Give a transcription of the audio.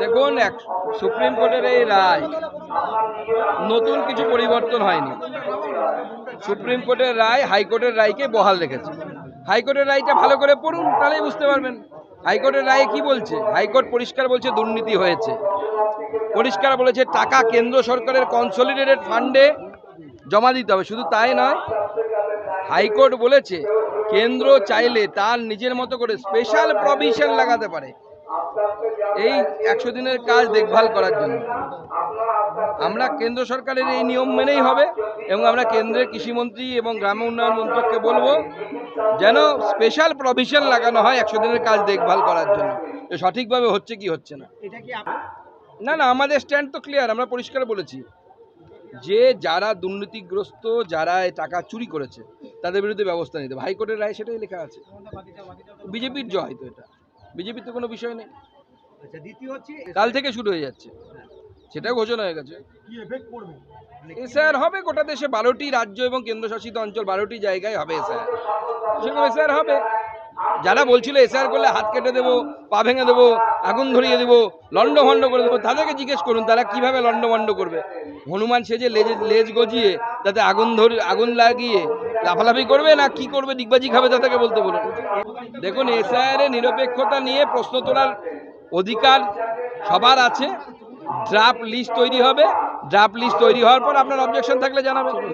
দেখুন, এক সুপ্রিম কোর্টের এই রায় নতুন কিছু পরিবর্তন হয়নি। সুপ্রিম কোর্টের রায় হাইকোর্টের রায়কে বহাল রেখেছে। হাইকোর্টের রায়টা ভালো করে পড়ুন, তাহলেই বুঝতে পারবেন। হাইকোর্টের রায় কি বলছে? হাইকোর্ট পরিষ্কার বলছে দুর্নীতি হয়েছে। পরিষ্কার বলেছে টাকা কেন্দ্র সরকারের কনসলিডেটেড ফান্ডে জমা দিতে হবে। শুধু তাই নয়, হাইকোর্ট বলেছে, কেন্দ্র চাইলে তার নিজের মতো করে স্পেশাল প্রভিশন লাগাতে পারে। এই একশো দিনের কাজ দেখভাল করার জন্য। আমরা কেন্দ্র সরকারের এই নিয়ম মেনেই হবে এবং আমরা কেন্দ্রের কৃষিমন্ত্রী এবং গ্রাম উন্নয়ন মন্ত্রককে বলব যেন স্পেশাল প্রভিশন লাগানো হয় একশো দিনের কাজ দেখভাল করার জন্য। তো সঠিকভাবে হচ্ছে কি হচ্ছে না? না না আমাদের স্ট্যান্ড তো ক্লিয়ার আমরা পরিষ্কার বলেছি। যে যারা দুর্নীতিগ্রস্ত যারা এই টাকা চুরি করেছে তাদের বিরুদ্ধে ব্যবস্থা নিতে হাইকোর্টের রায় সেটাই লেখা আছে। বিজেপির জয় তো এটা। বিজেপির তো কোনো বিষয় নেই। আচ্ছা দ্বিতীয় হচ্ছে কাল থেকে শুরু হয়ে যাচ্ছে। সেটাও ঘোষণা হয়ে গেছে। এসআর হবে গোটা দেশে বারোটি রাজ্য এবং কেন্দ্রশাসিত অঞ্চল বারোটি জায়গায় হবে এসআর সেরকম এসআর হবে। যারা বলছিল এসআর করলে হাত কেটে দেবো পা ভেঙে দেবো আগুন ধরিয়ে দেবো লন্ডভন্ড করে দেবো তাদেরকে জিজ্ঞেস করুন তারা কীভাবে লন্ডভন্ড করবে? হনুমান সেজে লেজ লেজ গজিয়ে তাতে আগুন ধরে আগুন লাগিয়ে লাফালাফি করবে না কি করবে ডিগবাজি খাবে তাদেরকে বলতে বলুন। দেখুন এসআইআর এর নিরপেক্ষতা নিয়ে প্রশ্ন তোলার অধিকার সবার আছে। ড্রাফট লিস্ট তৈরি হবে। ড্রাফট লিস্ট তৈরি হওয়ার পর আপনার অবজেকশন থাকলে জানাবেন।